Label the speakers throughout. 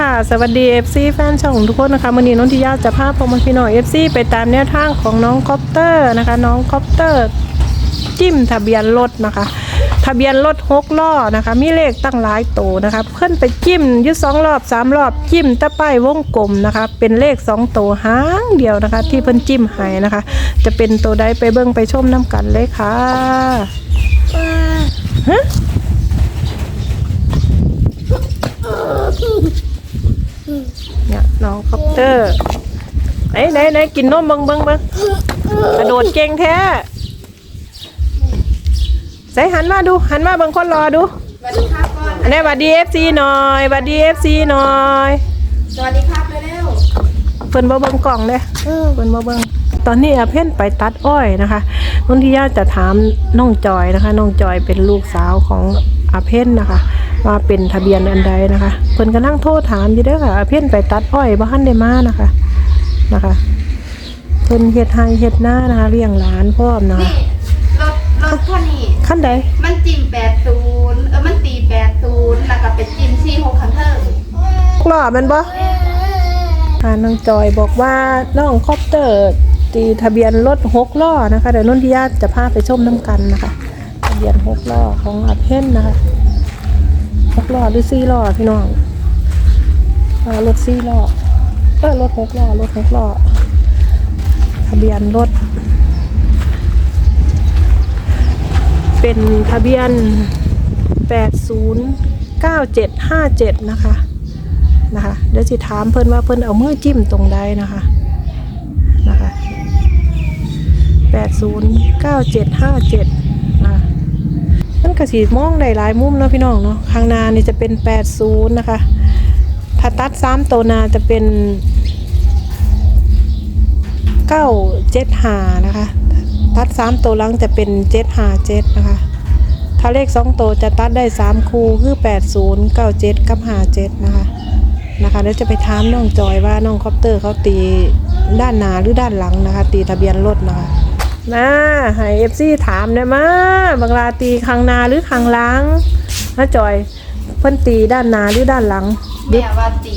Speaker 1: ค่ะสวัสดี FC แฟนช่องทุกคนนะคะวันนี้น้องทิยาจะพาพอมาพี่น้อง FC ไปตามแนวทางของน้องคอปเตอร์นะคะ น้องคอปเตอร์จิ้มทะเบียนรถนะคะ ทะเบียนรถหกล้อนะคะ มีเลขตั้งหลายโตวนะคะเพื่อนไปจิ้มยึดสองรอบสามรอบจิ้มตะป้ายวงกลมนะคะ เป็นเลขสองโตวหางเดียวนะคะ ที่เพิ่นจิ้มให้นะคะ จะเป็นตัวใดไปเบิ่งไปชมน้ำกันเลยค่ะฮะ เนี่ยน้องคอปเตอร์ไหนไหนไหนกินนมเบังเบังเบังกระโดดเก่งแท้ใส่หันมาดูหันมาเบังคนรอดู
Speaker 2: สวัสดีครับก่อน
Speaker 1: อันนี้บัดดีเอฟซีหน่อยบัดดีเอฟซีหน่อย
Speaker 2: สวัสดีครับเร็ว
Speaker 1: เพิ่นบ่เบิ่งกล่องเลยเพิ่นบ่เบิ่งตอนนี้อาเพ่นไปตัดอ้อยนะคะนุ่นที่ย่าจะถามน้องจอยนะคะน้องจอยเป็นลูกสาวของอาเพ่นนะคะ ว่าเป็นทะเบียนอันใดนะคะเพิ่นก็นั่งโทษถามอยู่เด้อค่ะอาเพ่นไปตัดอ้อยบ่ทันได้มานะคะนะคะเพิ่นเฮ็ดให้เฮ็ดหน้านะคะเลี้ยงหลานพร้อมนะ
Speaker 2: ๆ
Speaker 1: คะ
Speaker 2: นี่รถรถคันนี้
Speaker 1: ขั้นใด
Speaker 2: มันจิ้ม80เออมันตี80แล้วก็ไปจิ้ม46คันเทอร์
Speaker 1: กล้อแมันบ่อ่าน้องจอยบอกว่าน้องคอปเตอร์ ตีทะเบียนรถหกล้อนะคะเดี๋ยวนุ่นที่ญาติจะพาไปชมน้ำกันนะคะ ทะเบียนหกล้อของอาเพ่นนะคะห กล้อหรือสี่ล้อพี่น้องรถสี่ล้อเออรถหกล้อรถหกล้อทะเบียนรถ เป็นทะเบียน 809757 นะคะนะคะเดี๋ยวสิถามเพิ่นว่าเพิ่นเอามือจิ้มตรงใดนะคะนะคะ 809757นะคะ มันก็สีมองได้หลายมุมเนาะพี่น้องเนาะข้างหน้านี่จะเป็น 80 นะคะ ถ้าตัด3ตัวนาจะเป็น 975นะคะ ตัด3ตัวหลังจะเป็น757นะคะ ถ้าเลขสองตัวจะตัดได้สามคู่คือแปดศูนย์เก้าเจ็ดกับห้าเจ็ดนะคะนะคะแล้วจะไปถามน้องจอยว่าน้องคอปเตอร์เขาตีด้านหน้าหรือด้านหลังนะคะ ตีทะเบียนรถนะคะ มาให้เอฟซีถามได้มาบางลาตีข้างหน้าหรือข้างหลังนะจอยเพิ่นตีด้านหน้าหรือด้านหลัง
Speaker 2: แม่ว่าตี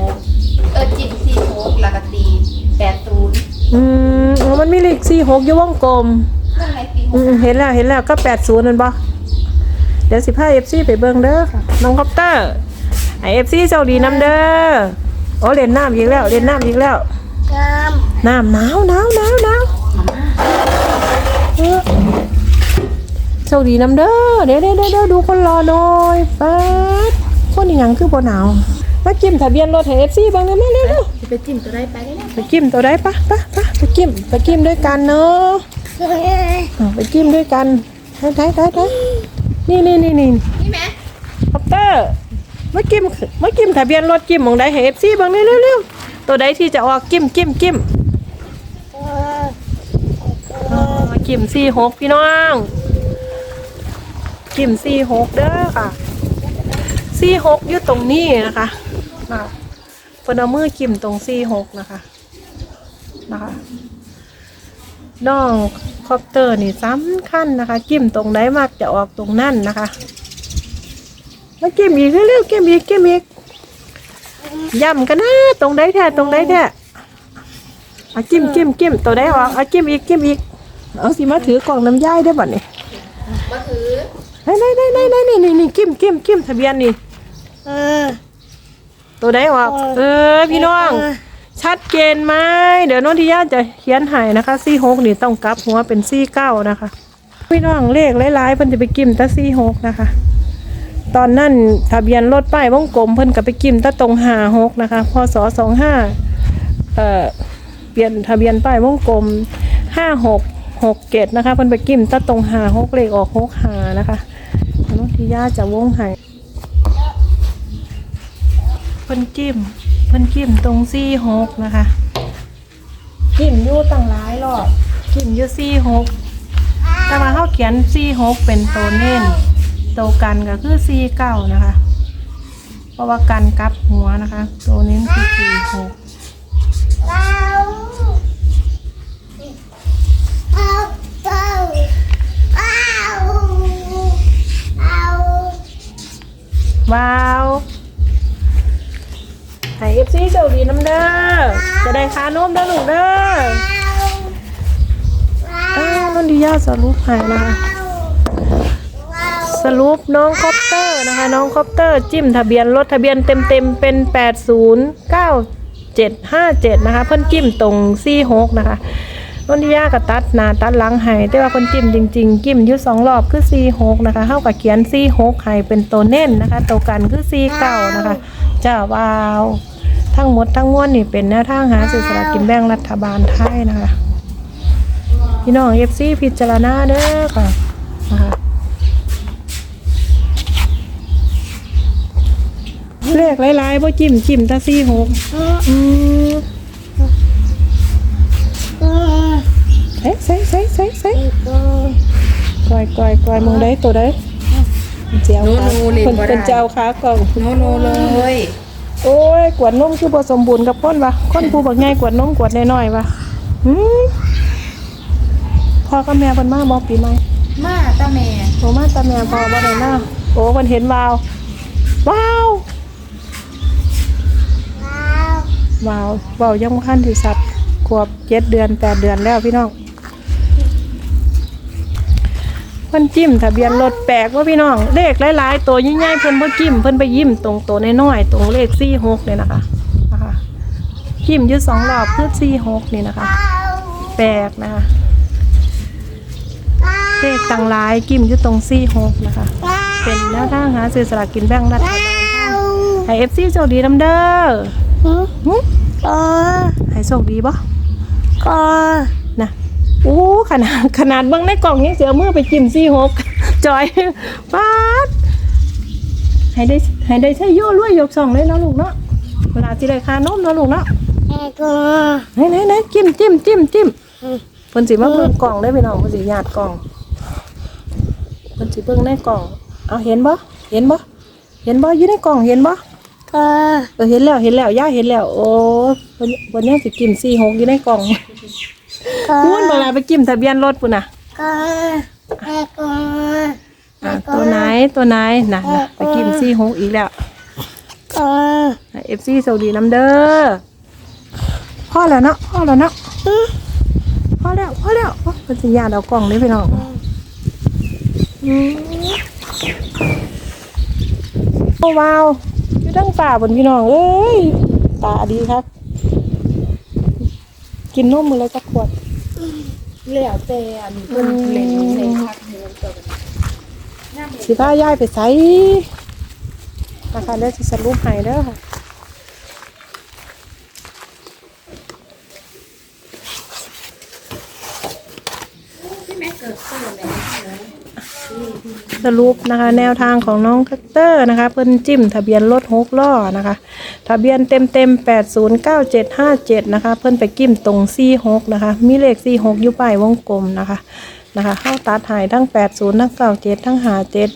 Speaker 2: 46เออจิ้ม46แล้วก็ตี80
Speaker 1: อืมอ๋อมันมีเลขสี่หกอยู่วงกลม
Speaker 2: นั่นไงตี
Speaker 1: อืมเห็นแล้วเห็นแล้วก็แปดศูนย์นั่นปะเดี๋ยวสิพาเอฟซีไปเบิ่งเด้อค่ะน้องคอปเตอร์ไอเอฟซีโชคดีน้ำเด้อโอ้เล่นน้ำอีกแล้วเล่นน้ำอีกแล้ว น้ำหนาวหนาวหนาวหนาวเออ โชคดีน้ำเด้อเดี๋ยวเดี๋ยวเดี๋ยวเดี๋ยวดูคนรอหน่อยป๊าดคนอีหยังคือบ่หนาวมาจิ้มทะเบียนรถให้เอฟซีบ้างได้ไหมเร็วเร็ว
Speaker 2: จะไปจิ้มตัวได้ไปได้แล้ว
Speaker 1: ไปจิ้มตัวใดปะปะปะไปจิ้มไปจิ้มด้วยกันเนาะอะไปจิ้มด้วยกันได้ได้ได้ได้นี่นี่นี่นี่
Speaker 2: นี่แม่
Speaker 1: คอปเตอร์มาจิ้มมาจิ้มทะเบียนรถจิ้มของใดให้เอฟซีบางเร็วเร็วเร็วตัวใดที่จะออกจิ้มจิ้มจิ้ม อ๋อจิ้มสี่หกพี่น้องจิ้มสี่หกเด้อค่ะสี่หกอยู่ตรงนี้นะคะอะเพิ่นเอามือจิ้มตรงสี่หกนะคะ นะคะ น้องคอปเตอร์นี่สำคัญนะคะจิ้มตรงไหนมักจะออกตรงนั่นนะคะมาจิ้มอีกเร็วๆจิ้มอีกจิ้มอีกย้ำกันนะตรงไหนแท้ตรงไหนแท้อาจิ้มจิ้มจิ้มตัวไหนออกอาจิ้มอีกจิ้มอีก เอาสิมาถือกล่องน้ำย่ายได้บ่เนี่ย
Speaker 2: มาถือ
Speaker 1: ไหนไหนไหนไหนไหนนี่นี่นี่จิ้มจิ้มจิ้มทะเบียนนี่ตัวไหนออกเออ พี่น้อง ชัดเจนไหมเดี๋ยวโน้นที่ญาติจะเขียนให้นะคะซี่หกนี่ต้องกลับหัวเป็นซี่เก้านะคะ พี่น้องเลขหลายๆเพิ่นจะไปกิมแตะซี่หกนะคะ ตอนนั้นทะเบียนรถป้ายวงกลมเพิ่นก็ไปกิมแตะตรงหาหกนะคะพศสองห้าเอ่อเปลี่ยนทะเบียนป้ายวงกลมห้าหก หกเกตนะคะเพิ่นไปกิมแตะตรงหาหกเลขออกหกหานะคะโน้นที่ญาจะวงให้เพิ่นจิ้มเพิ่นจิ้มตรงซี่หกนะคะจิ้มยู่ตั้งหลายรอบจิ้มยู่ซี่หกแต่มาเขาเขียนซี่หกเป็นตัวเน้นตัวกันก็คือซี่เก้านะคะ เพราะว่ากันกับหัวนะคะตัวเน้นคือซี่หก ว้าวให้เอฟซีโชคดีน้ำเด้อจะได้คานมเด้อลูกเด้ออ้าวนนทิยาสรุปให้นะคะสรุปน้องคอปเตอร์นะคะ น้องคอปเตอร์จิ้มทะเบียนรถทะเบียนเต็มๆเป็น 809757 นะคะ เพิ่นจิ้มตรง 46 นะคะ นนทิยาก็ตัดหน้าตัดหลังให้แต่ว่าเพิ่นจิ้มจริง ๆ จิ้มอยู่สองรอบคือ46นะคะเฮากับเขียน46ให้เป็นตัวเน้นนะคะตัวกันคือ49นะคะจ้าวาวทั้งหมดทั้งมวลนี่เป็นแนวทางหาสื่อสลากกินแบ่งรัฐบาลไทยนะคะ พี่น้อง FC พิจารณาเด้อค่ะนะคะเลขหลายๆบ่จิ้มจิ้มแตาสี่หกอืม ใส่ใส่ใส่ใส่ใส่ก้อยก้อยก้อยมองได้ตัวได้เจียวขา
Speaker 2: โน่ๆเล่น
Speaker 1: เพิ่น
Speaker 2: บ่ได้
Speaker 1: เพิ่นเจียวขากล่อง
Speaker 2: โนโนเลย
Speaker 1: โอ้ยกวดนมคือบ่สมบูรณ์กับคนวะคนผู้บักใหญ่กวดนมกวดน้อยๆวะหืมพ่อกับแม่เพิ่นมาบ่ปีใหม่
Speaker 2: มาตาแม่
Speaker 1: โอ้มาแต่แม่พ่อบ่ได้มาโอ้เพิ่นเห็นวาวว้าวว้าวว้าวยังบ่ทันสิสัตว์ขวบเจ็ดเดือนแปดเดือนแล้วพี่น้อง เพิ่นจิ้มทะเบียนรถแปลกว่าพี่น้องเลขหลายๆตัวใหญ่ๆเพิ่นบ่จิ้มเพิ่นไปยิ้มตรงตัวน้อยๆตรงเลข46เนี่ยนะคะนะคะจิ้มอยู่สองรอบคือ46นี่นะคะแปลกนะคะเลขต่างหลายกิมอยู่ตรงซี่หกนะคะ เป็นแนวทางหาซื้อสลากกินแบ่งรัฐบาลไทยให้เอฟซีโชคดีน้ำเด้อหึให้โชคดีบ่ก็นะ โอ้ขนาดขนาดเบิ่งในกล่องยังเสียมือไปจิ้มซี่หกจอยป๊าดให้ได้ให้ได้ใช้โย่รวยยกช่องเลยเนาะลูกเนาะเวลาที่ได้คานมเนาะลูกเนาะไหนไหนไหนจิ้มจิ้มจิ้มจิ้มเพิ่นสิมาเบิ่งกล่องได้พี่น้องเพิ่นสิญาติกล่องเพิ่นสิเบิ่งในกล่องเอาเห็นบ่เห็นบ่เห็นบ่อยู่ในกล่องเห็นบ่เออเห็นแล้วเห็นแล้วย่าเห็นแล้ว โอ้เพิ่นเพิ่นยังสิกิน46อยู่ในกล่อง พูนเวลาไปจิ้มทะเบียนรถพุ่นน่ะอะตัวไหนตัวไหนน่ะน่ะไปกิน46อีกแล้วให้ FC สวัสดีน้ำเด้อพอแล้วเนาะพอแล้วเนาะพอแล้วพอแล้วโอ้เพิ่นสิญาติเอากล่องนี้พี่น้องอืมโอ้ว้าวอยู่ทั้งป่าบนพี่น้องเอ้ยตาดีครับ กินนมมือเลยสักขวด
Speaker 2: แล้วแต่อันเพิ่นเล่นในพักเดือนตัว
Speaker 1: สิพาย่ายไปใส่นะคะเดี๋ยวสิสรุปให้เด้อค่ะ
Speaker 2: ที่แม่เกิดเกิดแล้ว
Speaker 1: สรุปนะคะ แนวทางของน้องแท็กเตอร์นะคะ เพิ่นจิ้มทะเบียนรถหกล้อนะคะ ทะเบียนเต็มเต็มแปดศูนย์เก้าเจ็ดห้าเจ็ดนะคะ เพิ่นไปกิ้มตรงซี่หกนะคะ มีเลขซี่หกอยู่ป้ายวงกลมนะคะนะคะ เข้าตัดหายทั้งแปดศูนย์ทั้งเก้าเจ็ดทั้งหาเจ็ด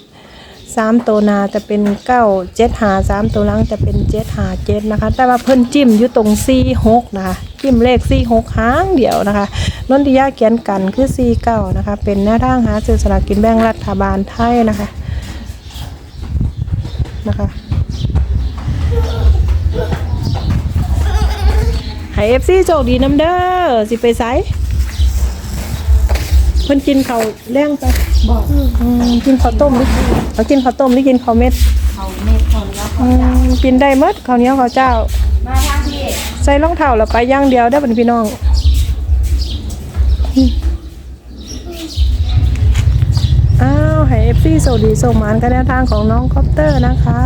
Speaker 1: สามตัวนาจะเป็นเก้าเจ็ดหาสามตัวหลังจะเป็นเจ็ดหาเจ็ดนะคะ แต่ว่าเพิ่นจิ้มอยู่ตรงสี่หกนะคะ จิ้มเลขสี่หกหางเดียวนะคะนนทิยาเขียนกันคือสี่เก้านะคะ เป็นแนวทางหาซื้อสลากกินแบ่งรัฐบาลไทยนะคะนะคะให้เอฟซีโชคดีน้ำเด้อสิไปไส เพิ่นกินข้าวแรงไป
Speaker 2: บอก
Speaker 1: อืมกินข้าวต้มหรือเขากินข้าวต้มหรือกินข้าวเม็ด
Speaker 2: เขาเม็ดเขาแล้ว
Speaker 1: อืมกินได้หมดข้าวเหนียวข้าวเจ้า
Speaker 2: มาทางพี่
Speaker 1: ใส่รองเท้าแล้วไปอย่างเดียวได้อเป็นพี่น้องอืมอ้าวให้เอฟซีโชคดีส่งหมานกันแนวทางของน้องคอปเตอร์นะคะ